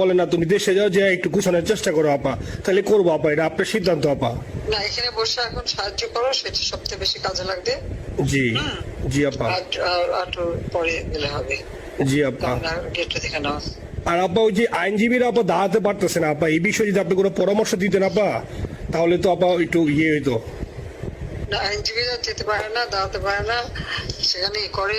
বলে না তুমি দেশে যাও যে একটু গুছানোর চেষ্টা করো আপা। তাহলে করব আপা এটা আপনার সিদ্ধান্ত আপা। না এখানে বসে এখন সাহায্য করো সেটা সবচেয়ে বেশি কাজে লাগবে। জি জি আপা। আর পরে হবে। জি আপা। গেটটা দেখে নাও। আর আপা ওই যে আইনজীবীরা আপা দাঁড়াতে পারতেছে না আপা। এই বিষয়ে যদি আপনি কোনো পরামর্শ দিতেন আপা তাহলে তো আপা একটু ইয়ে হইতো। না আইনজীবীরা যেতে পারে না দাঁড়াতে পারে না সেখানে করে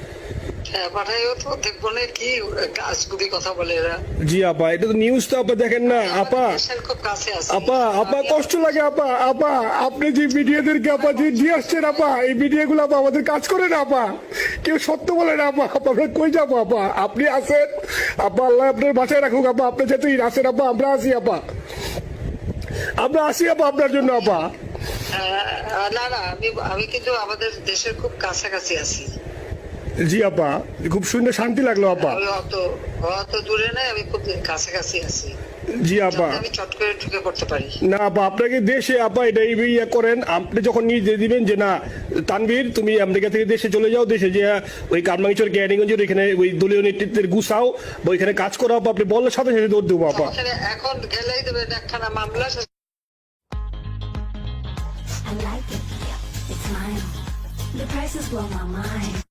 জি আপা এটা তো নিউজ তো আপা দেখেন না আপা। দেশের খুব কাছে আছে। আপা আপা কষ্ট লাগে আপা আপা আপনি যে ভিডিওদেরকে আপা যে দিয়ে আসছেন আপা এই ভিডিও আপা আমাদের কাজ করে না আপা। কেউ সত্য বলে না আপা আপা আমরা কই যাব আপা? আপনি আসেন আপা আল্লাহ আপনার বাসায় রাখুক আপা আপনি আসেন আপা আমরা আসি আপা। আমরা আসি আপা আপনার জন্য আপা। না না আমি আমি কিন্তু আমাদের দেশের খুব কাছাকাছি আছি। জি আপা খুব শুনে শান্তি লাগল আপা অত অত দূরে নাই আমি খুব কাছাকাছি আছি জি আপা না আপা আপনাকে দেশে আপা এটা এই ইয়ে করেন আপনি যখন নিজে দিবেন যে না তানভীর তুমি আমেরিকা থেকে দেশে চলে যাও দেশে যে ওই কারমাঙ্গিচর ক্যারিগঞ্জের ওইখানে ওই দলীয় নেতৃত্বের গুছাও বা ওইখানে কাজ করো আপা আপনি বললে সাথে সাথে দৌড় দেবো আপা এখন গেলেই দেবেন একখানা মামলা I like it. It's mine. The prices blow my mind.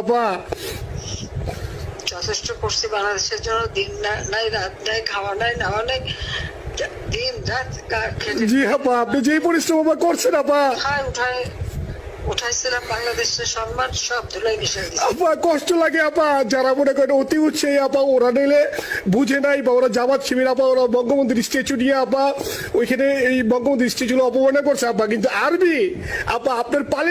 আপা যথেষ্ট করছি বাংলাদেশের জন্য। দিন নাই রাত নাই খাওয়া নাই নাওয়া নাই দিন রাত জি আপা আপনি যেই পরিশ্রম আপা করছেন আপা। উঠায় উঠায় উঠাইছিলাম বাংলাদেশের সম্মান সব ধুলাই মিশে আপা কষ্ট লাগে আপা। যারা মনে করেন অতি উৎসাহী আপা ওরা নিলে বুঝে নাই বা ওরা জামাত শিবির আপা ওরা বঙ্গবন্ধুর স্ট্যাচু নিয়ে আপা ওইখানে এই বঙ্গবন্ধুর স্ট্যাচু অপমাননা করছে আপা। কিন্তু আরবি আপা আপনার পালিত